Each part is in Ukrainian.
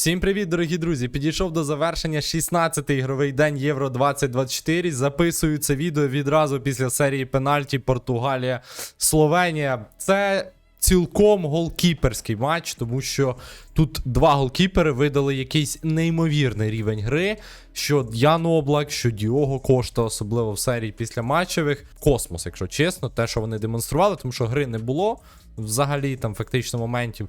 Всім привіт, дорогі друзі! Підійшов до завершення 16-й ігровий день Євро 2024. Записую це відео відразу після серії пенальті Португалія Словенія. Це цілком голкіперський матч, тому що тут два голкіпери видали якийсь неймовірний рівень гри. Що Ян Облак, що Діого Кошта, особливо в серії після матчевих. Космос, якщо чесно, те, що вони демонстрували, тому що гри не було взагалі там фактично моментів.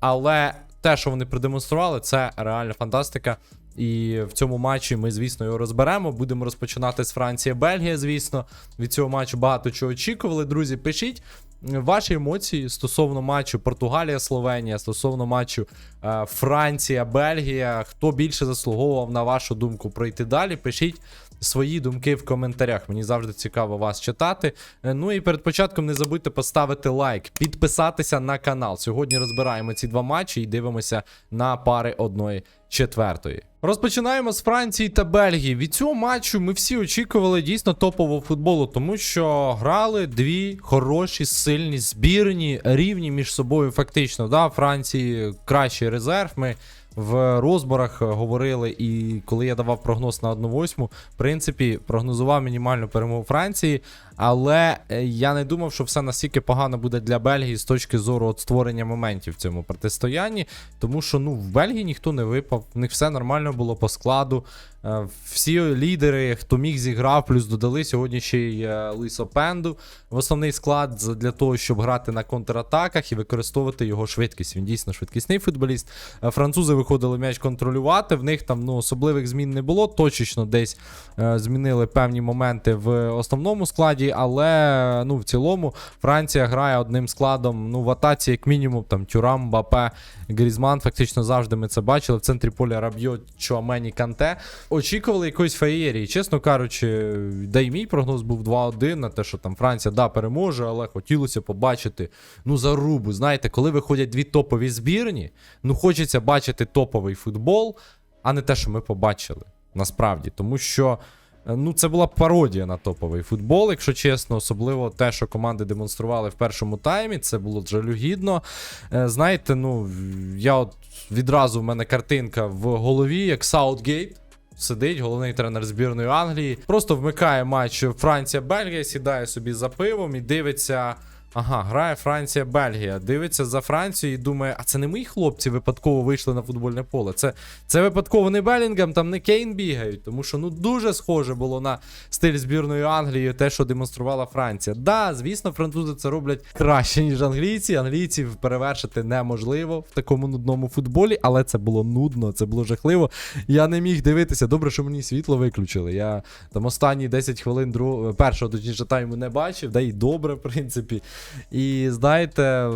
Але те, що вони продемонстрували, це реальна фантастика. І в цьому матчі ми, звісно, його розберемо. Будемо розпочинати з Франції, Бельгія, звісно. Від цього матчу багато чого очікували. Друзі, пишіть ваші емоції стосовно матчу Португалія, Словенія, стосовно матчу е, Франція, Бельгія. Хто більше заслуговував, на вашу думку, пройти далі? Пишіть свої думки в коментарях. Мені завжди цікаво вас читати. Е, Ну і перед початком не забудьте поставити лайк, підписатися на канал. Сьогодні розбираємо ці два матчі і дивимося на пари одної четвертої. Розпочинаємо з Франції та Бельгії. Від цього матчу ми всі очікували дійсно топового футболу, тому що грали дві хороші, сильні збірні, рівні між собою. Фактично. Да, Франції кращий резерв. Ми в розборах говорили, і коли я давав прогноз на 1-8, в принципі, прогнозував мінімальну перемогу Франції. Але е, я не думав, що все настільки погано буде для Бельгії з точки зору от створення моментів в цьому протистоянні. Тому що ну, в Бельгії ніхто не випав, в них все нормально було по складу. Е, Всі лідери, хто міг зіграв, плюс додали сьогодні ще й е, Лисо Пенду в основний склад для того, щоб грати на контратаках і використовувати його швидкість. Він дійсно швидкісний футболіст. Французи виходили м'яч контролювати. В них там ну, особливих змін не було. Точечно десь змінили певні моменти в основному складі, але ну, в цілому Франція грає одним складом. Ну, в атаці, як мінімум, там Тюрам, Бапе, Грізман. Фактично завжди ми це бачили. В центрі поля Рабьо, Чуамені, Канте. Очікували якоїсь феєрії. Чесно кажучи, да й мій прогноз був 2-1 на те, що там Франція да переможе, але хотілося побачити ну зарубу. Знаєте, коли виходять дві топові збірні, ну хочеться бачити топовий футбол, а не те, що ми побачили. Насправді, тому що. Е, Ну, це була пародія на топовий футбол, якщо чесно, особливо те, що команди демонстрували в першому таймі, це було жалюгідно. Е, Знаєте, ну я от відразу в мене картинка в голові, як Саутгейт. Сидить головний тренер збірної Англії, просто вмикає матч Франція-Бельгія, сідає собі за пивом і дивиться. Ага, грає Франція-Бельгія. Дивиться за Францію і думає, а це не мої хлопці випадково вийшли на футбольне поле. Це, це випадково не Белінгем, там не Кейн бігають. Тому що ну дуже схоже було на стиль збірної Англії, те, що демонструвала Франція. Да, звісно, французи це роблять краще, ніж англійці. Англійців перевершити неможливо в такому нудному футболі, але це було нудно, це було жахливо. Я не міг дивитися. Добре, що мені світло виключили. Я там останні 10 хвилин друг... першого точніше тайму не бачив, да і добре, в принципі. І знаєте.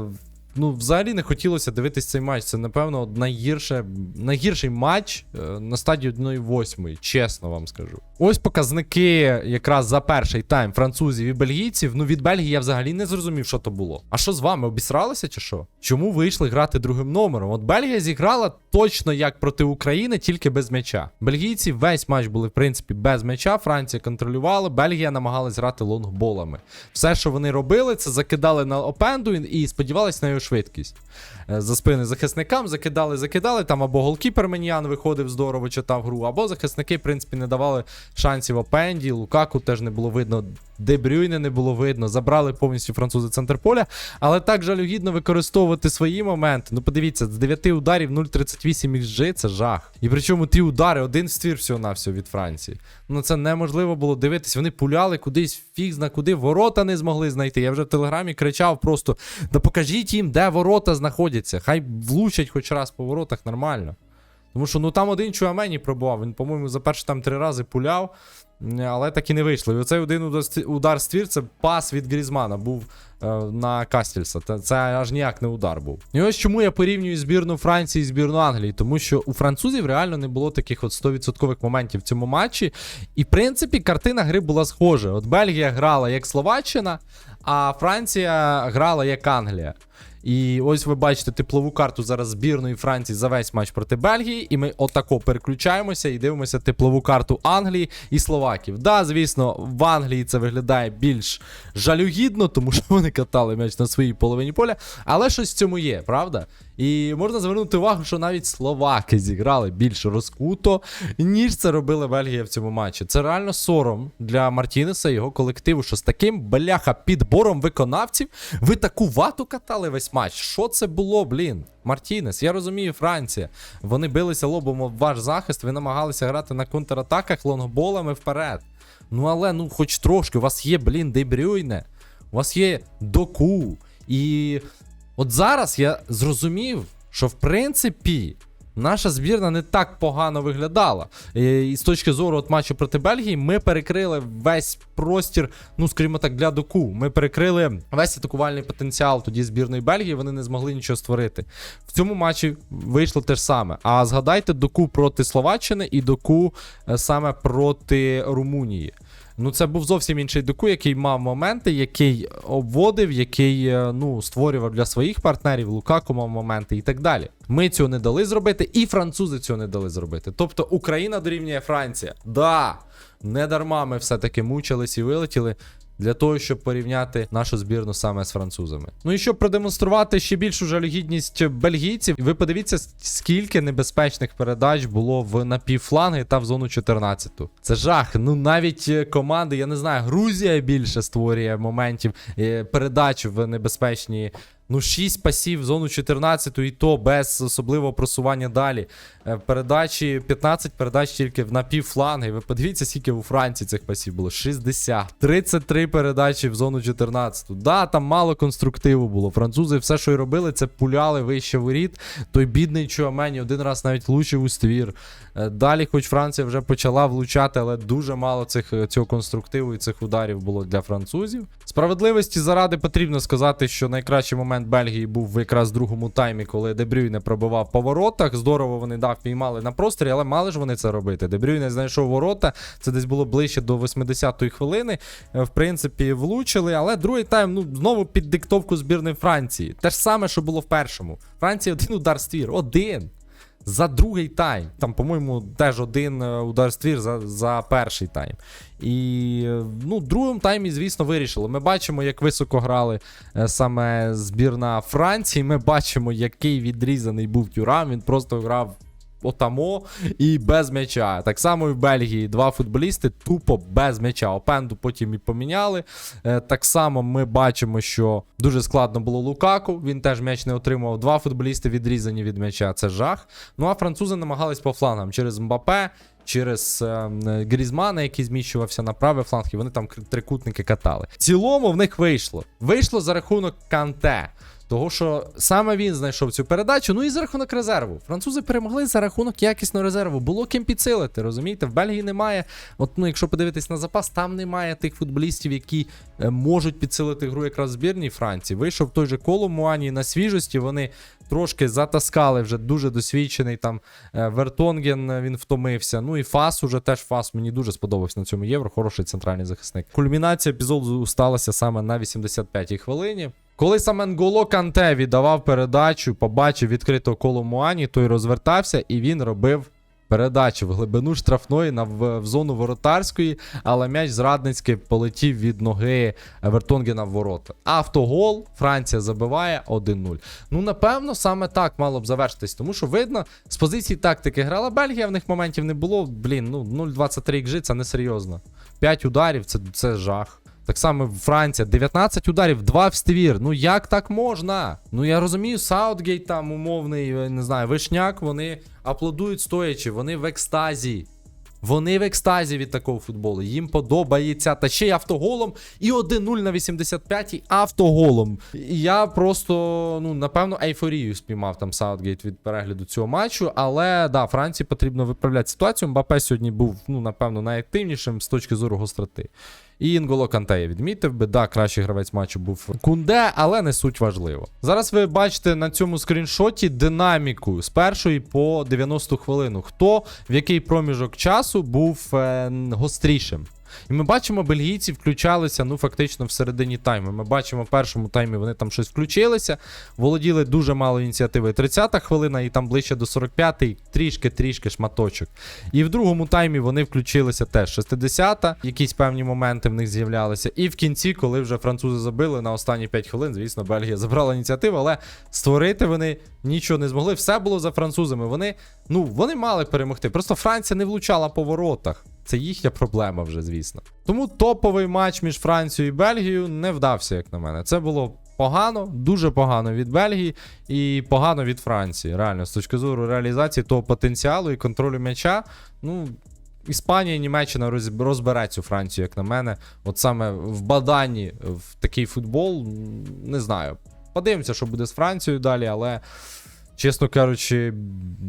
Ну, взагалі не хотілося дивитись цей матч. Це, напевно, найгірше, найгірший матч е, на стадії 1-8, чесно вам скажу. Ось показники якраз за перший тайм французів і бельгійців. Ну, від Бельгії я взагалі не зрозумів, що то було. А що з вами? Обісралися чи що? Чому вийшли грати другим номером? От Бельгія зіграла точно як проти України, тільки без м'яча. Бельгійці весь матч були, в принципі, без м'яча. Франція контролювала, Бельгія намагалась грати лонгболами. Все, що вони робили, це закидали на опенду і сподівались на його швидкість. Е, За спини захисникам закидали, закидали. Там або голкіпер Меніан виходив здорово, читав гру, або захисники, в принципі, не давали шансів Опенді. Лукаку теж не було видно. Дебрюйне не було видно. Забрали повністю французи центр поля. Але так жалюгідно використовувати свої моменти. Ну, подивіться, з 9 ударів 0,38 XG це жах. І причому ті удари, один ствір всього навсього від Франції. Ну це неможливо було дивитись. Вони пуляли кудись, фіг зна куди, ворота не змогли знайти. Я вже в телеграмі кричав просто: да покажіть їм, де ворота знаходяться. Хай влучать хоч раз по воротах нормально. Тому що ну там один Чуамені пробував. Він, по-моєму, за перші там три рази пуляв, але так і не вийшло. І оцей один удар- ствір це пас від Грізмана був е, на Кастельса. Та Це аж ніяк не удар був. І ось чому я порівнюю збірну Франції і збірну Англії. Тому що у французів реально не було таких от 100% моментів в цьому матчі. І в принципі картина гри була схожа. От Бельгія грала як Словаччина, а Франція грала як Англія. І ось ви бачите теплову карту зараз збірної Франції за весь матч проти Бельгії. І ми отако переключаємося і дивимося теплову карту Англії і Словаків. Да, звісно, в Англії це виглядає більш жалюгідно, тому що вони катали м'яч на своїй половині поля. Але щось в цьому є, правда? І можна звернути увагу, що навіть словаки зіграли більш розкуто, ніж це робила Бельгія в цьому матчі. Це реально сором для Мартінеса і його колективу, що з таким бляха підбором виконавців ви таку вату катали весь матч. Що це було, блін? Мартінес, я розумію, Франція. Вони билися лобом об ваш захист, ви намагалися грати на контратаках лонгболами вперед. Ну але ну хоч трошки, у вас є, блін, Дебрюйне, у вас є доку. І от зараз я зрозумів, що в принципі. Наша збірна не так погано виглядала. І з точки зору от матчу проти Бельгії, ми перекрили весь простір, ну скажімо так, для доку. Ми перекрили весь атакувальний потенціал тоді збірної Бельгії, вони не змогли нічого створити. В цьому матчі вийшло те ж саме. А згадайте доку проти Словаччини і доку е, саме проти Румунії. Ну, це був зовсім інший доку, який мав моменти, який обводив, який е, ну, створював для своїх партнерів, Лукаку мав моменти і так далі. Ми цього не дали зробити, і французи цього не дали зробити. Тобто Україна дорівнює Франція. Да, не дарма ми все-таки мучились і вилетіли. Для того, щоб порівняти нашу збірну саме з французами. Ну і щоб продемонструвати ще більшу жалюгідність бельгійців, ви подивіться, скільки небезпечних передач було в напівфланги та в зону 14. Це жах. Ну навіть е, команди, я не знаю, Грузія більше створює моментів е, передач в небезпечні. Ну, 6 пасів в зону 14 і то без особливого просування далі. Е, Передачі 15 передач тільки в напівфланги. Ви подивіться, скільки у Франції цих пасів було. 60. 33 передачі в зону 14. Да, там мало конструктиву було. Французи все, що й робили, це пуляли вище воріт. Той бідний Чуамені один раз навіть влучив у ствір. Е, Далі, хоч Франція вже почала влучати, але дуже мало цих, е, цього конструктиву і цих ударів було для французів. Справедливості заради потрібно сказати, що найкращий момент Бельгії був якраз в другому таймі, коли Дебрюйне пробивав по воротах. Здорово вони дав піймали на просторі, але мали ж вони це робити. Дебрюйне знайшов ворота. Це десь було ближче до 80-ї хвилини. Е, В принципі, влучили, але другий тайм ну знову під диктовку збірної Франції. Те ж саме, що було в першому. Франція один удар ствір. Один за другий тайм. Там, по-моєму, теж один е, удар ствір за, за перший тайм. І е, ну, в другому таймі, звісно, вирішили. Ми бачимо, як високо грали саме збірна Франції. Ми бачимо, який відрізаний був Тюрам. Він просто грав. Отамо і без м'яча. Так само і в Бельгії два футболісти тупо без м'яча. Опенду потім і поміняли. Е, так само ми бачимо, що дуже складно було Лукаку. Він теж м'яч не отримував. Два футболісти відрізані від м'яча. Це жах. Ну а французи намагались по флангам через Мбапе. Через е, Грізмана, який зміщувався на правий фланг, і вони там трикутники катали. В цілому в них вийшло. Вийшло за рахунок Канте. Того, що саме він знайшов цю передачу, ну і за рахунок резерву. Французи перемогли за рахунок якісного резерву. Було ким підсилити, розумієте? В Бельгії немає. От ну, якщо подивитись на запас, там немає тих футболістів, які е, можуть підсилити гру якраз збірній Франції. Вийшов той же коло Муані на свіжості. Вони трошки затаскали вже дуже досвідчений там е, Вертонген. е, Він втомився. Ну і Фас уже теж Фас мені дуже сподобався на цьому євро. Хороший центральний захисник. Кульмінація епізоду сталася саме на 85-й хвилині. Коли саме Нголо Канте віддавав передачу, побачив відкрито коло Муані, той розвертався і він робив передачу в глибину штрафної на в, в зону воротарської, але м'яч зрадницький полетів від ноги Вертонгена в ворота. Автогол, Франція забиває 1-0. Ну, напевно, саме так мало б завершитись, тому що видно, з позиції тактики грала Бельгія, в них моментів не було. Блін, ну 0-23 XG це несерйозно. 5 ударів це, це жах. Так само Франція, 19 ударів, 2 в ствір. Ну як так можна? Ну я розумію, Саутгейт там умовний, не знаю, вишняк, вони аплодують стоячи, вони в екстазі. Вони в екстазі від такого футболу. Їм подобається. Та ще й автоголом. І 1-0 на 85-й автоголом. Я просто, ну, напевно, ейфорію спіймав там Саутгейт від перегляду цього матчу. Але да, Франції потрібно виправляти ситуацію. Мбапе сьогодні був, ну, напевно, найактивнішим з точки зору гостроти. І Інголо Канте я відмітив би, да, кращий гравець матчу був Кунде, але не суть важливо. Зараз ви бачите на цьому скріншоті динаміку з першої по 90 хвилину. Хто в який проміжок часу був е, гострішим. І ми бачимо, бельгійці включалися ну фактично в середині тайму. Ми бачимо, в першому таймі вони там щось включилися, володіли дуже мало ініціативи. 30-та хвилина, і там ближче до 45-ї, трішки-трішки шматочок. І в другому таймі вони включилися теж 60-та, якісь певні моменти в них з'являлися. І в кінці, коли вже французи забили на останні 5 хвилин, звісно, Бельгія забрала ініціативу, але створити вони нічого не змогли. Все було за французами. Вони, ну, вони мали перемогти. Просто Франція не влучала по воротах. Це їхня проблема вже, звісно. Тому топовий матч між Францією і Бельгією не вдався, як на мене. Це було погано, дуже погано від Бельгії і погано від Франції. Реально, з точки зору реалізації того потенціалу і контролю м'яча. Ну, Іспанія і Німеччина роз- розбере цю Францію, як на мене. От саме в баданні в такий футбол, не знаю. Подивимося, що буде з Францією далі, але, чесно кажучи,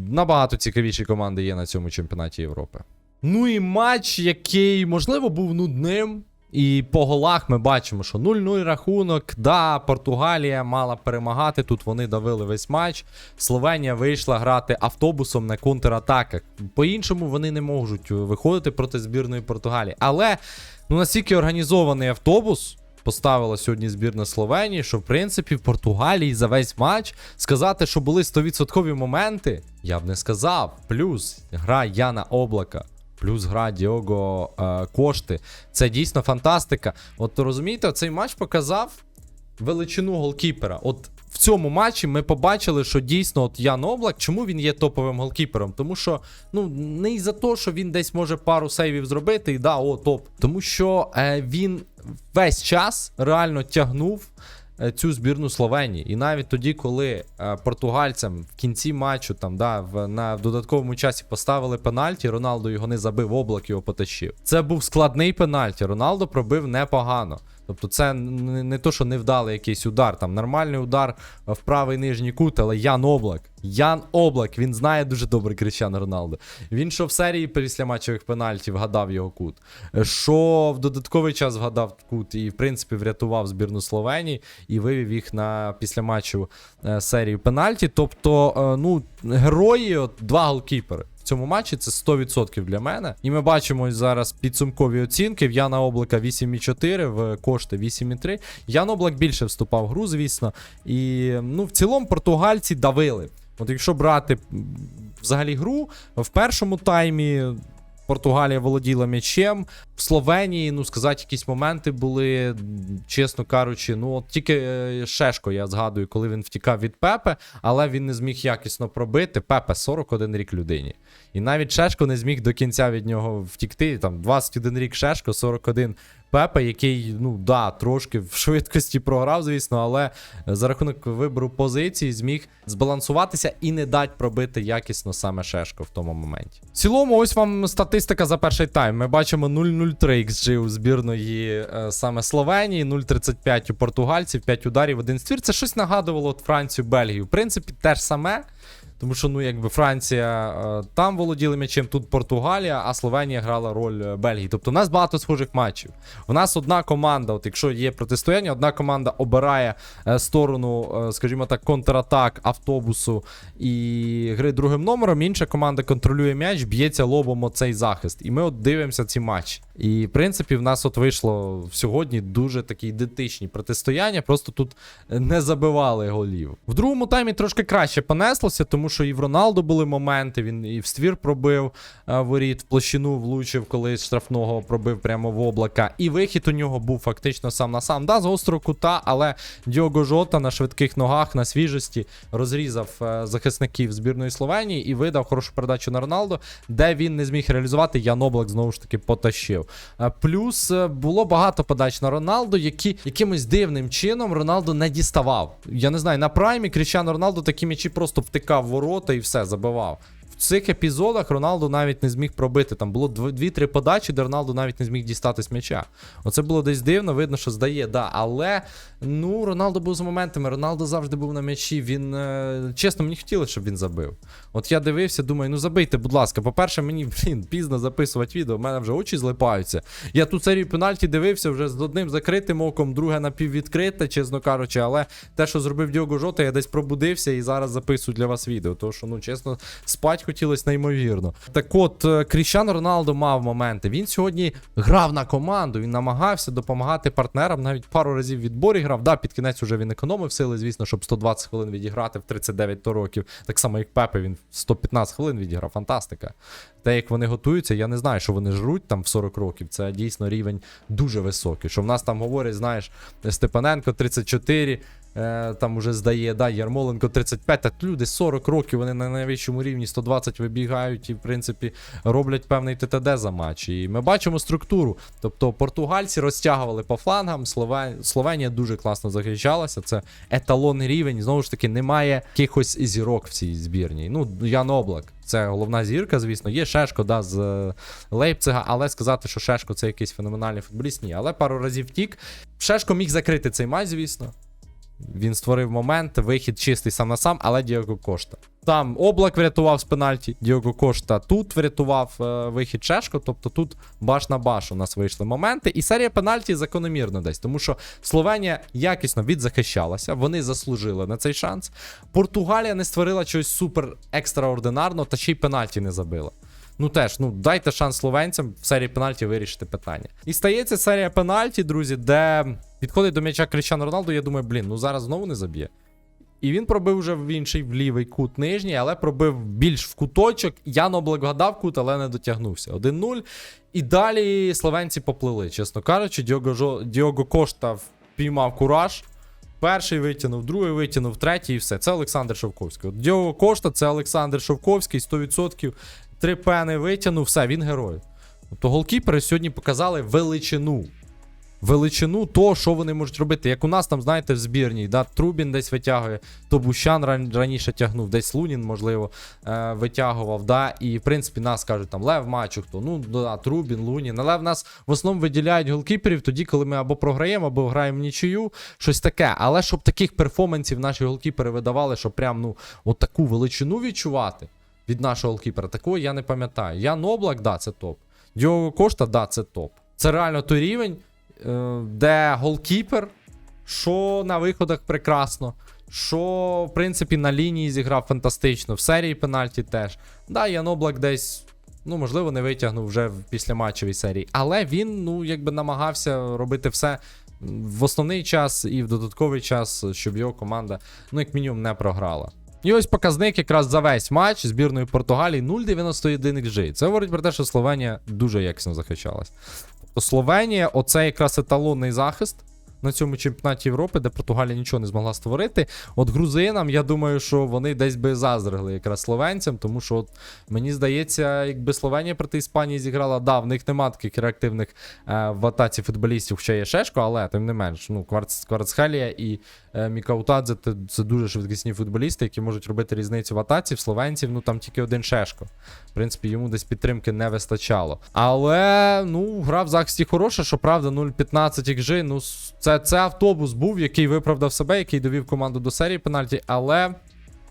набагато цікавіші команди є на цьому чемпіонаті Європи. Ну і матч, який, можливо, був нудним. І по голах ми бачимо, що 0-0 рахунок. Да, Португалія мала перемагати. Тут вони давили весь матч. Словенія вийшла грати автобусом на контратаках. По-іншому вони не можуть виходити проти збірної Португалії. Але ну настільки організований автобус. Поставила сьогодні збірна Словенії, що в принципі в Португалії за весь матч сказати, що були 100% моменти, я б не сказав. Плюс гра Яна Облака, плюс гра Діого е, Кошти. Це дійсно фантастика. От розумієте, цей матч показав величину голкіпера. От в цьому матчі ми побачили, що дійсно от Ян Облак, чому він є топовим голкіпером? Тому що ну не із-за того, що він десь може пару сейвів зробити, і да, о, топ. Тому що е, він весь час реально тягнув. Е, Цю збірну Словенії. І навіть тоді, коли е, португальцям в кінці матчу, там, да, в, на в додатковому часі поставили пенальті, Роналдо його не забив, облак його потащив. Це був складний пенальті. Роналдо пробив непогано. Тобто, це не, не то, що невдалий якийсь удар, там нормальний удар в правий нижній кут, але Ян Облак. Ян Облак, він знає дуже добре Кріщано Роналдо. Він що в серії після матчових пенальтів вгадав його кут, що в додатковий час вгадав кут і, в принципі, врятував збірну Словенії і вивів їх на після матчу е, серію пенальті. Тобто, е, ну, герої, от, два голкіпери. Цьому матчі це 100% для мене. І ми бачимо зараз підсумкові оцінки. В Яна Облака 8,4, в кошти 8,3. Ян Облак більше вступав в гру, звісно. І ну, в цілому португальці давили. От якщо брати взагалі гру, в першому таймі Португалія володіла м'ячем. В Словенії, ну сказати, якісь моменти були, чесно кажучи, ну от тільки е, Шешко, я згадую, коли він втікав від Пепе, але він не зміг якісно пробити. Пепе 41 рік людині. І навіть Шешко не зміг до кінця від нього втікти. Там 21 рік Шешко, 41 Пепе, який, ну да, трошки в швидкості програв, звісно, але за рахунок вибору позиції зміг збалансуватися і не дати пробити якісно саме Шешко в тому моменті. В цілому, ось вам статистика за перший тайм. Ми бачимо 0-0-3 XG у збірної е, саме Словенії, 0-35 у португальців, 5 ударів, один ствір. Це щось нагадувало от Францію, Бельгію. В принципі, те ж саме. Тому що, ну, якби Франція е, там володіла м'ячем, тут Португалія, а Словенія грала роль е, Бельгії. Тобто у нас багато схожих матчів. У нас одна команда, от якщо є протистояння, одна команда обирає е, сторону, е, скажімо так, контратак автобусу і гри другим номером, інша команда контролює м'яч, б'ється лобом оцей захист. І ми от дивимося ці матчі. І в принципі, в нас от вийшло сьогодні дуже такі ідентичні протистояння, просто тут е, не забивали голів. В другому таймі трошки краще понеслося, тому що і в Роналду були моменти. Він і в ствір пробив е, воріт, в площину влучив, коли штрафного пробив прямо в облака. І вихід у нього був фактично сам на сам. Да, з гострого кута, але Діого Жота на швидких ногах, на свіжості розрізав е, захисників збірної Словенії і видав хорошу передачу на Роналду, де він не зміг реалізувати. Ян Облак знову ж таки потащив. Е, Плюс було багато подач на Роналду, які якимось дивним чином Роналду не діставав. Я не знаю, на праймі Кріщано Роналду такі м'ячі просто втикав в ворота і все забивав. Цих епізодах Роналду навіть не зміг пробити. Там було дв- дві-три подачі, де Роналду навіть не зміг дістатись м'яча. Оце було десь дивно, видно, що здає, да. Але ну, Роналду був з моментами. Роналду завжди був на м'ячі. Він е, чесно, мені хотілося, щоб він забив. От я дивився, думаю, ну забийте, будь ласка. По-перше, мені блін, пізно записувати відео, в мене вже очі злипаються. Я ту серію пенальті дивився вже з одним закритим оком, друге напіввідкрите, чесно кажучи, але те, що зробив Діого Жота, я десь пробудився і зараз записую для вас відео. Тому що, ну, чесно, спать хотілося неймовірно. Так от, е, Кріщано Роналдо мав моменти. Він сьогодні грав на команду, він намагався допомагати партнерам. Навіть пару разів в відборі грав. Да, під кінець уже він економив сили, звісно, щоб 120 хвилин відіграти в 39 то років. Так само, як Пепе, він 115 хвилин відіграв. Фантастика. Те, як вони готуються, я не знаю, що вони жруть там в 40 років. Це дійсно рівень дуже високий. Що в нас там говорять, знаєш, Степаненко 34. Е, там уже здає, да, Ярмоленко 35, так люди 40 років, вони на найвищому рівні 120 вибігають і, в принципі, роблять певний ТТД за матч. І ми бачимо структуру. Тобто португальці розтягували по флангам, Словен... Словенія дуже класно захищалася. Це еталонний рівень. Знову ж таки, немає якихось зірок в цій збірній. Ну, Ян Облак. Це головна зірка, звісно. Є Шешко, да, з е, Лейпцига, але сказати, що Шешко це якийсь феноменальний футболіст, ні. Але пару разів втік. Шешко міг закрити цей матч, звісно. Він створив момент, вихід чистий сам на сам, але Діого Кошта. Там облак врятував з пенальті, Діого Кошта тут врятував е, вихід Чешко, тобто тут баш на баш у нас вийшли моменти. І серія пенальті закономірно десь, тому що Словенія якісно відзахищалася, вони заслужили на цей шанс. Португалія не створила щось супер екстраординарно, та ще й пенальті не забила. Ну теж, ну дайте шанс словенцям в серії пенальті вирішити питання. І стається серія пенальті, друзі, де підходить до м'яча Кріщану Роналду. Я думаю, блін, ну зараз знову не заб'є. І він пробив вже в інший в лівий кут нижній, але пробив більш в куточок. Ян Облак гадав кут, але не дотягнувся. 1-0. І далі словенці поплили, чесно кажучи. Діого. Діого Кошта впіймав кураж. Перший витягнув, другий витягнув, третій і все. Це Олександр Шовковський. От Діого Кошта це Олександр Шовковський, 100%. Три пени витягнув, все, він герой. Тобто голкіпери сьогодні показали величину. Величину того, що вони можуть робити. Як у нас там, знаєте, в збірній, да, Трубін десь витягує, то Бущан ран- раніше тягнув, десь Лунін, можливо, е, витягував. Да, І в принципі нас кажуть, там Лев Мачух, то ну да, Трубін, Лунін. Але в нас в основному виділяють голкіперів тоді, коли ми або програємо, або граємо нічию, щось таке. Але щоб таких перформансів наші голкіпери видавали, щоб прям ну, от таку величину відчувати від нашого голкіпера, такого я не пам'ятаю. Ян Облак, да, це топ. Діого Кошта, да, це топ. Це реально той рівень, е, де голкіпер, що на виходах прекрасно, що, в принципі, на лінії зіграв фантастично, в серії пенальті теж. Да, Ян Облак десь. Ну, можливо, не витягнув вже в післяматчевій серії. Але він, ну, якби намагався робити все в основний час і в додатковий час, щоб його команда, ну, як мінімум, не програла. І ось показник якраз за весь матч збірної Португалії 0,91 XG. Це говорить про те, що Словенія дуже якісно захищалась. Тобто Словенія, оце якраз еталонний захист на цьому чемпіонаті Європи, де Португалія нічого не змогла створити. От грузинам, я думаю, що вони десь би заздрили якраз словенцям, тому що от, мені здається, якби Словенія проти Іспанії зіграла, да, в них нема таких реактивних е, в атаці футболістів, ще є Шешко, але тим не менш, ну, Кварц, Кварцхелія і е, Мікаутадзе це, це дуже швидкісні футболісти, які можуть робити різницю в атаці. В словенців, ну там тільки один Шешко. В принципі, йому десь підтримки не вистачало. Але ну, гра в захисті хороша, що правда, 0-15 XG, ну с- це, це автобус був, який виправдав себе, який довів команду до серії пенальті, але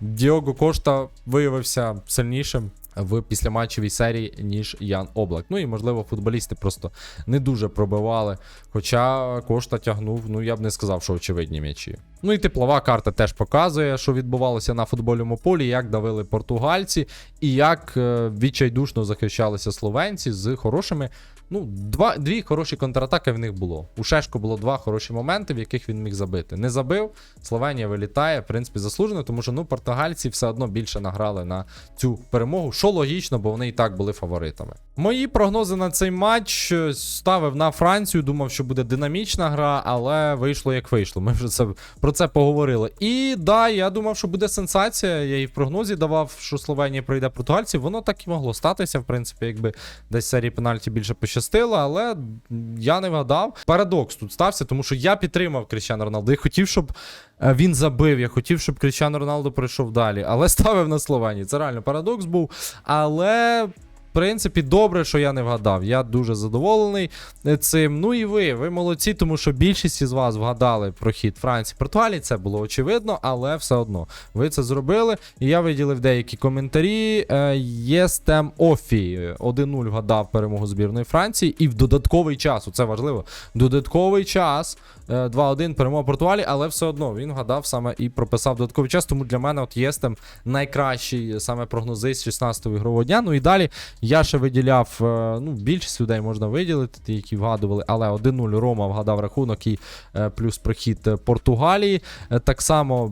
Діого Кошта виявився сильнішим. В післяматчевій серії, ніж Ян Облак. Ну і можливо, футболісти просто не дуже пробивали. Хоча Кошта тягнув, ну я б не сказав, що очевидні м'ячі. Ну і теплова карта теж показує, що відбувалося на футбольному полі, як давили португальці, і як е, відчайдушно захищалися словенці з хорошими. Ну, два, дві хороші контратаки в них було. У Шешко було два хороші моменти, в яких він міг забити. Не забив, Словенія вилітає, в принципі, заслужено, тому що ну, португальці все одно більше награли на цю перемогу, що логічно, бо вони і так були фаворитами. Мої прогнози на цей матч е, ставив на Францію, думав, що буде динамічна гра, але вийшло як вийшло. Ми вже це, про це поговорили. І да, я думав, що буде сенсація. Я і в прогнозі давав, що Словенія пройде португальців. Воно так і могло статися, в принципі, якби десь серії пенальті більше пощастило, але я не вгадав. Парадокс тут стався, тому що я підтримав Кріщану Роналду. Я хотів, щоб е, він забив. Я хотів, щоб Кріщану Роналду пройшов далі, але ставив на Словенію. Це реально парадокс був. Але. Принципі, добре, що я не вгадав. Я дуже задоволений е, цим. Ну і ви, ви молодці, тому що більшість із вас вгадали про хід Франції Португалії. Це було очевидно, але все одно ви це зробили. І я виділив деякі коментарі. Е, Єстем Офі 1-0 вгадав перемогу збірної Франції. І в додатковий час, це важливо. Додатковий час 2-1 перемога Португалії, але все одно він вгадав саме і прописав додатковий час. Тому для мене от єстем найкращий саме прогнозист 16-го ігрового дня. Ну і далі я ще виділяв, е, ну, більшість людей можна виділити, ті, які вгадували, але 1-0 Рома вгадав рахунок і е, плюс прохід е, Португалії. Е, Так само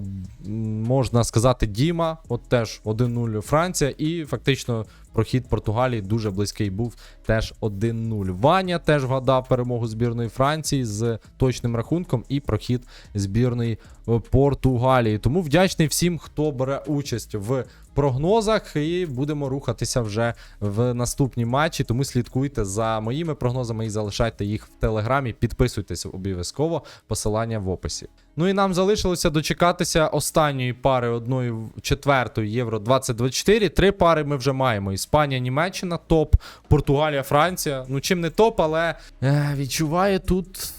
можна сказати Діма, от теж 1-0 Франція, і фактично прохід Португалії дуже близький був теж 1-0. Ваня теж вгадав перемогу збірної Франції з точним рахунком і прохід збірної е, Португалії. Тому вдячний всім, хто бере участь в прогнозах, і будемо рухатися вже в наступні матчі. Тому слідкуйте за моїми прогнозами і залишайте їх в телеграмі. Підписуйтесь обов'язково. Посилання в описі. Ну і нам залишилося дочекатися останньої пари одної четвертої Євро 2024. Три пари ми вже маємо: Іспанія, Німеччина, топ, Португалія, Франція. Ну чим не топ, але е, відчуваю тут.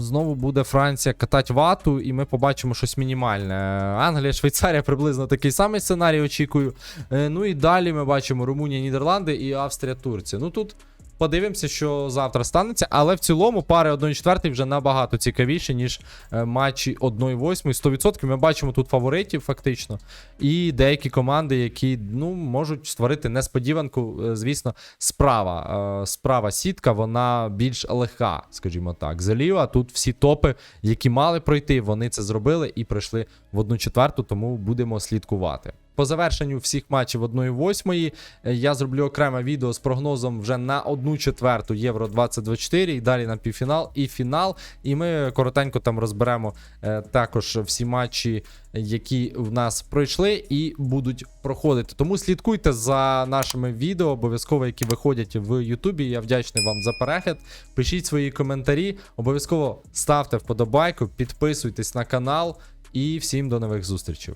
Знову буде Франція катати вату, і ми побачимо щось мінімальне. Англія, Швейцарія приблизно такий самий сценарій очікую. Е, Ну і далі ми бачимо Румунія, Нідерланди і Австрія, Турція. Ну тут подивимося, що завтра станеться, але в цілому пари 1-4 вже набагато цікавіші, ніж е, матчі 1-8. 100% ми бачимо тут фаворитів, фактично. І деякі команди, які ну, можуть створити несподіванку, е, звісно, справа. Е, Справа сітка, вона більш легка, скажімо так. Заліва тут всі топи, які мали пройти, вони це зробили і пройшли в 1-4, тому будемо слідкувати. По завершенню всіх матчів 1-8 е, я зроблю окреме відео з прогнозом вже на 1-4 Євро 2024 і далі на півфінал і фінал. І ми коротенько там розберемо е, також всі матчі, які в нас пройшли і будуть проходити. Тому слідкуйте за нашими відео, обов'язково, які виходять в Ютубі. Я вдячний вам за перегляд. Пишіть свої коментарі, обов'язково ставте вподобайку, підписуйтесь на канал і всім до нових зустрічей.